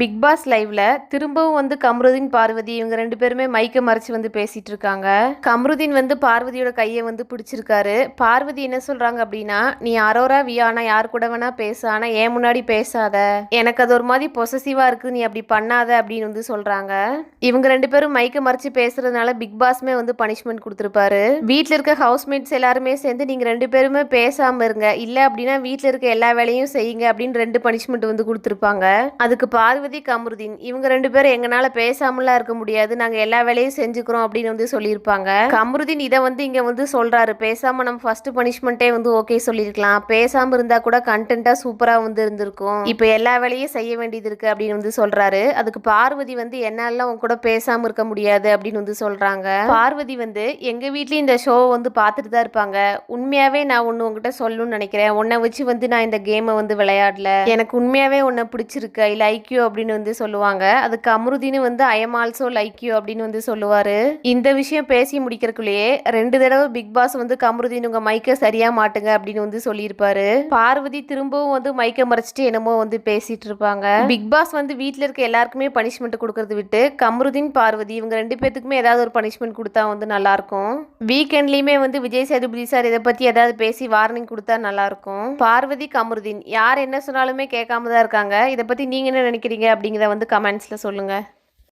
Big pass லைவ்ல திரும்பவும் வந்து கம்ருதீன் பார்வதி இவங்க ரெண்டு பேருமே மைக்க மறைச்சு வந்து பேசிட்டு இருக்காங்க. கம்ருதீன் வந்து பார்வதியோட கையை வந்து பிடிச்சிருக்காரு. பார்வதி என்ன சொல்றாங்க அப்படின்னா நீ அரோரா வியானா யார் கூட வேணா பேச. ஆனா ஏன் முன்னாடி பேசாத? எனக்கு அது ஒரு மாதிரி பொசசிவா இருக்கு. நீ அப்படி பண்ணாத அப்படின்னு வந்து சொல்றாங்க. இவங்க ரெண்டு பேரும் மைக்க மறைச்சு பேசுறதுனால பிக் பாஸ்மே வந்து பனிஷ்மெண்ட் கொடுத்துருப்பாரு. வீட்டுல இருக்க ஹவுஸ்மேட்ஸ் எல்லாருமே சேர்ந்து நீங்க ரெண்டு பேருமே பேசாம இருங்க. இல்ல அப்படின்னா வீட்டுல இருக்க எல்லா வேலையும் செய்யுங்க அப்படின்னு ரெண்டு பனிஷ்மெண்ட் வந்து கொடுத்துருப்பாங்க. அதுக்கு பார்வதி பார்வதி கமருதீன் இவங்க ரெண்டு பேரும் எங்கனால பேசாமலாம் இருக்க முடியாது. நாங்க எல்லா வேலையும் செஞ்சுக்கிறோம் அப்படின்னு வந்து சொல்லியிருப்பாங்க. கமருதீன் இதை வந்து இங்க வந்து சொல்றாரு. பேசாம நம்ம ஃபர்ஸ்ட் பனிஷ்மெண்ட்டே வந்து ஓகே சொல்லியிருக்கலாம். பேசாம இருந்தா கூட கண்டென்ட்டா சூப்பரா வந்து இருந்திருக்கும். இப்போ எல்லா வேலையும் செய்ய வேண்டியது இருக்கு அப்படின்னு வந்து சொல்றாரு. அதுக்கு பார்வதி வந்து என்னால உன் கூட பேசாம இருக்க முடியாது அப்படின்னு வந்து சொல்றாங்க. பார்வதி வந்து எங்க வீட்லயும் இந்த ஷோ வந்து பார்த்துட்டு தான் இருப்பாங்க. உண்மையாவே நான் ஒன்று உங்ககிட்ட சொல்லணும்னு நினைக்கிறேன். உன்னை வச்சு வந்து நான் இந்த கேமை வந்து விளையாடல. எனக்கு உண்மையாவே உன்னை பிடிச்சிருக்கு. ஐ லைக் யூ அப்படின்னு வந்து சொல்லுவாங்க. அதுக்கு அமருதின்னு வந்து I am also like you அப்படின்னு வந்து சொல்லுவாரு. இந்த விஷயம் பேசி முடிக்கிறதுக்குள்ளேயே ரெண்டு தடவை பிக் பாஸ் வந்து கமருதீன் உங்க மைக்க சரியா மாட்டுங்க அப்படின்னு வந்து சொல்லியிருப்பாரு. பார்வதி திரும்பவும் வந்து மைக்க மறைச்சிட்டு என்னமோ வந்து பேசிட்டு இருப்பாங்க. பிக் பாஸ் வந்து வீட்ல இருக்க எல்லாருக்குமே பனிஷ்மெண்ட் கொடுக்கறது விட்டு கமருதீன் பார்வதி இவங்க ரெண்டு பேத்துக்குமே ஏதாவது ஒரு பனிஷ்மெண்ட் கொடுத்தா வந்து நல்லா இருக்கும் வீக்கெண்ட்லயுமே வந்து விஜய் சேதுபதி சார் இதை பத்தி ஏதாவது பேசி வார்னிங் கொடுத்தா நல்லா இருக்கும் பார்வதி கமருதீன் யார் என்ன சொன்னாலுமே கேட்காம தான் இருக்காங்க. இதை பத்தி நீங்க என்ன நினைக்கிறீங்க? அப்படிங்கிறத வந்து கமெண்ட்ஸில் சொல்லுங்கள்